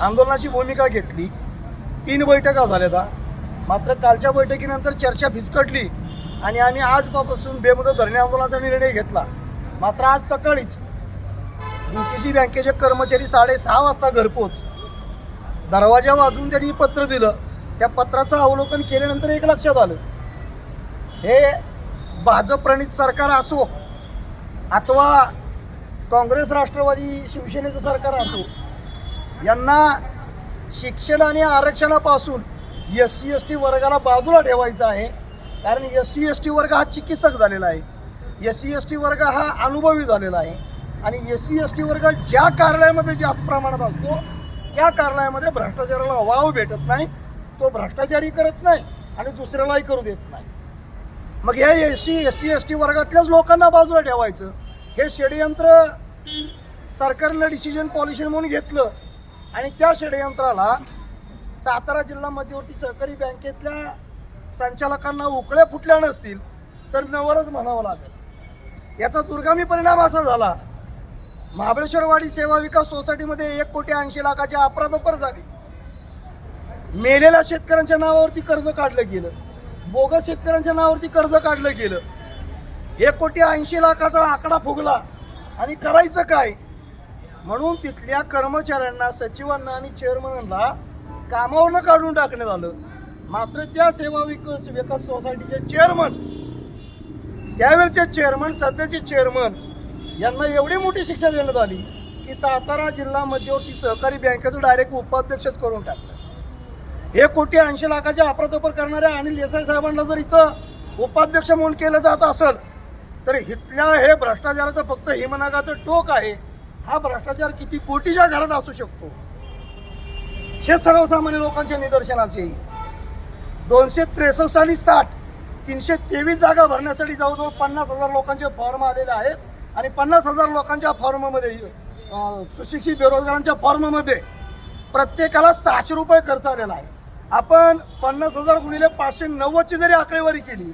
आंदोलनाची भूमिका घेतली. तीन बैठका झाल्या मात्र कालच्या बैठकीनंतर चर्चा फिसकटली आणि आम्ही आजपासून बेमुदत धरणे आंदोलनाचा निर्णय घेतला. मात्र आज सकाळीच डी सी सी बँकेचे कर्मचारी साडेसहा वाजता घरपोच दरवाजा वाजून त्यांनी पत्र दिलं. त्या पत्राचं अवलोकन केल्यानंतर एक लक्षात आलं. हे भाजप प्रणित सरकार असो अथवा काँग्रेस राष्ट्रवादी शिवसेनेचं सरकार असो यांना शिक्षण आणि आरक्षणापासून एस सी एस टी वर्गाला बाजूला ठेवायचा आहे. कारण एस टी एस टी वर्ग हा चिकित्सक झालेला आहे. एस सी एस टी वर्ग हा अनुभवी झालेला आहे. आणि एस सी एस टी वर्ग ज्या कार्यालयामध्ये जास्त प्रमाणात असतो त्या कार्यालयामध्ये भ्रष्टाचाराला वाव भेटत नाही. तो भ्रष्टाचारी करत नाही आणि दुसऱ्यालाही करू देत नाही. मग ह्या S C S C S T वर्गातल्याच लोकांना बाजूला ठेवायचं. हे षडयंत्र सरकारनं डिसिजन पॉलिसी म्हणून घेतलं. आणि त्या षडयंत्राला सातारा जिल्हा मध्यवर्ती सहकारी बँकेतल्या संचालकांना उकळ्या फुटल्या नसतील तर नवरच म्हणावं लागेल. याचा दुर्गामी परिणाम असा झाला महाबळेश्वरवाडी सेवा विकास सोसायटीमध्ये एक कोटी ऐंशी लाखाची अपराधोपर झाली. मेलेल्या शेतकऱ्यांच्या नावावरती कर्ज काढलं गेलं. बोगस शेतकऱ्यांच्या नावावरती कर्ज काढलं गेलं. एक कोटी ऐंशी लाखाचा आकडा फुगला. आणि करायचं काय? म्हणून तिथल्या कर्मचाऱ्यांना सचिवांना आणि चेअरमनला कामावरनं काढून टाकण्यात आलं. मात्र त्या सेवा विकास विकास सोसायटीचे चेअरमन त्यावेळचे चेअरमन सध्याचे चेअरमन यांना एवढी मोठी शिक्षा देण्यात आली की सातारा जिल्हा मध्यवर्ती सहकारी बँकेचं डायरेक्ट उपाध्यक्षच करून टाकलं. एक कोटी ऐंशी लाखाच्या अप्रतपर करणाऱ्या अनिल देसाई साहेबांना जर इथं उपाध्यक्ष म्हणून केलं जात असेल तर इथल्या हे भ्रष्टाचाराचं फक्त हिमनागाचं टोक आहे. हा भ्रष्टाचार किती कोटीच्या घरात असू शकतो? हे सर्वसामान्य लोकांच्या निदर्शनास येईल दोनशे त्रेसष्ट आणि साठ तीनशे तेवीस जागा भरण्यासाठी जवळजवळ पन्नास हजार लोकांचे फॉर्म आलेले आहेत आणि पन्नास हजार लोकांच्या फॉर्ममध्ये सुशिक्षित बेरोजगारांच्या फॉर्ममध्ये प्रत्येकाला सहाशे रुपये खर्च आलेला आहे. आपण पन्नास हजार गुणिले पाचशे नव्वदची जरी आकडेवारी केली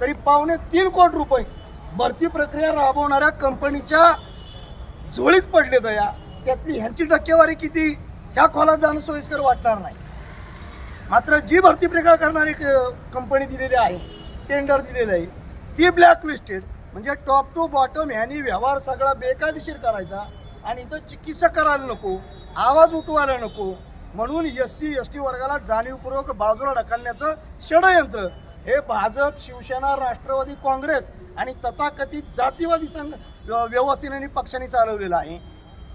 तरी पावणे तीन कोटी रुपये भरती प्रक्रिया राबवणाऱ्या कंपनीच्या झोळीत पडले दया. त्यातली ह्यांची टक्केवारी किती ह्या खोलात जाणं सोयीस्कर वाटणार नाही. मात्र जी भरती प्रक्रिया करणारी कंपनी दिलेली आहे टेंडर दिलेलं आहे ती ब्लॅक लिस्टेड म्हणजे टॉप टू बॉटम ह्यांनी व्यवहार सगळा बेकायदेशीर करायचा आणि इथं चिकित्सा करायला नको आवाज उठवायला नको म्हणून एस सी एस टी वर्गाला जाणीवपूर्वक बाजूला ढकलण्याचं षडयंत्र. हे भाजप शिवसेना राष्ट्रवादी काँग्रेस आणि तथाकथित जातीवादी संघ व्यवस्थेने आणि पक्षांनी चालवलेला आहे.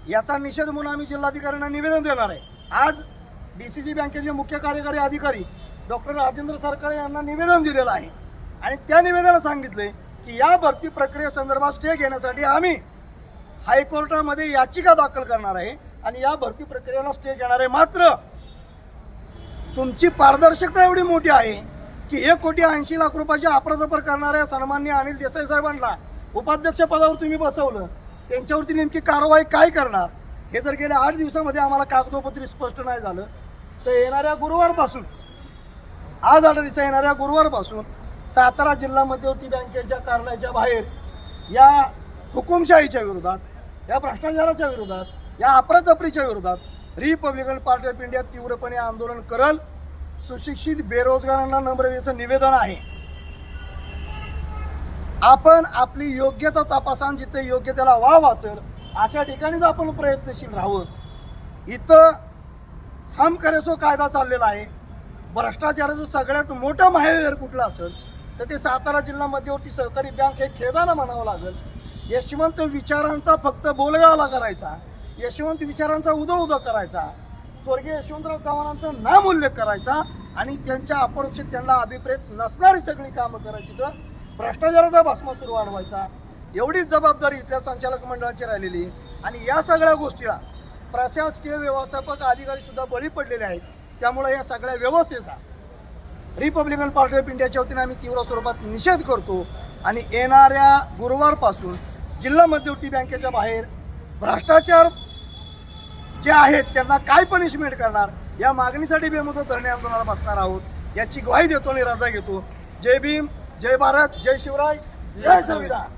याचा निषेध म्हणून आम्ही जिल्हाधिकाऱ्यांना निवेदन देणार आहे. आज डी सी जी बँकेचे मुख्य कार्यकारी अधिकारी डॉक्टर राजेंद्र सरकाळे यांना निवेदन दिलेलं आहे. आणि त्या निवेदनात सांगितले की या भरती प्रक्रियेसंदर्भात स्टे घेण्यासाठी आम्ही हायकोर्टामध्ये याचिका दाखल करणार आहे आणि या भरती प्रक्रियेला स्टे घेणार आहे. मात्र तुमची पारदर्शकता एवढी मोठी आहे की एक कोटी ऐंशी लाख रुपयाचे अपराधपर करणाऱ्या सन्मान्य अनिल देसाई साहेबांना उपाध्यक्ष पदावर तुम्ही बसवलं त्यांच्यावरती नेमकी कारवाई काय करणार? हे जर गेल्या आठ दिवसामध्ये आम्हाला कागदोपत्री स्पष्ट नाही झालं तर येणाऱ्या गुरुवारपासून आज आठ दिवसा येणाऱ्या गुरुवारपासून सातारा जिल्हा मध्यवर्ती बँकेच्या कार्यालयाच्या बाहेर या हुकुमशाहीच्या विरोधात या भ्रष्टाचाराच्या विरोधात या अप्रतपरीच्या विरोधात रिपब्लिकन पार्टी ऑफ इंडिया तीव्रपणे आंदोलन करल. सुशिक्षित बेरोजगारांना नम्र निवेदन आहे. आपण आपली योग्यता तपासा जिथे योग्य त्याला वाव असेल अशा ठिकाणीच आपण प्रयत्नशील राहावं. इथं हम करेसो कायदा चाललेला आहे. भ्रष्टाचाराचं सगळ्यात मोठं महावीर कुठलं असेल तर ते सातारा जिल्हा मध्यवर्ती सहकारी बँक हे खेदानं म्हणावं लागेल. यशवंत विचारांचा फक्त बोलगावला करायचा यशवंत विचारांचा उदो उदो करायचा स्वर्गीय यशवंतराव चव्हाणांचा नाम उल्लेख करायचा आणि त्यांच्या अपरोक्षित त्यांना अभिप्रेत नसणारी सगळी कामं करायची तर भ्रष्टाचाराचा भस्मासूर वाढवायचा. एवढीच जबाबदारी इथल्या संचालक मंडळाची राहिलेली आणि या सगळ्या गोष्टीला प्रशासकीय व्यवस्थापक अधिकारी सुद्धा बळी पडलेले आहेत. त्यामुळे या सगळ्या व्यवस्थेचा रिपब्लिकन पार्टी ऑफ इंडियाच्या वतीने आम्ही तीव्र स्वरूपात निषेध करतो. आणि येणाऱ्या गुरुवारपासून जिल्हा मध्यवर्ती बँकेच्या बाहेर भ्रष्टाचार जे आहेत त्यांना काय पनिशमेंट करणार? या मागणीसाठी बेमुदत धरणे आंदोलनाला बसणार आहोत. याची ग्वाही देतो आणि रजा घेतो. जय भीम. जय भारत जय शिवराय जय संविधान.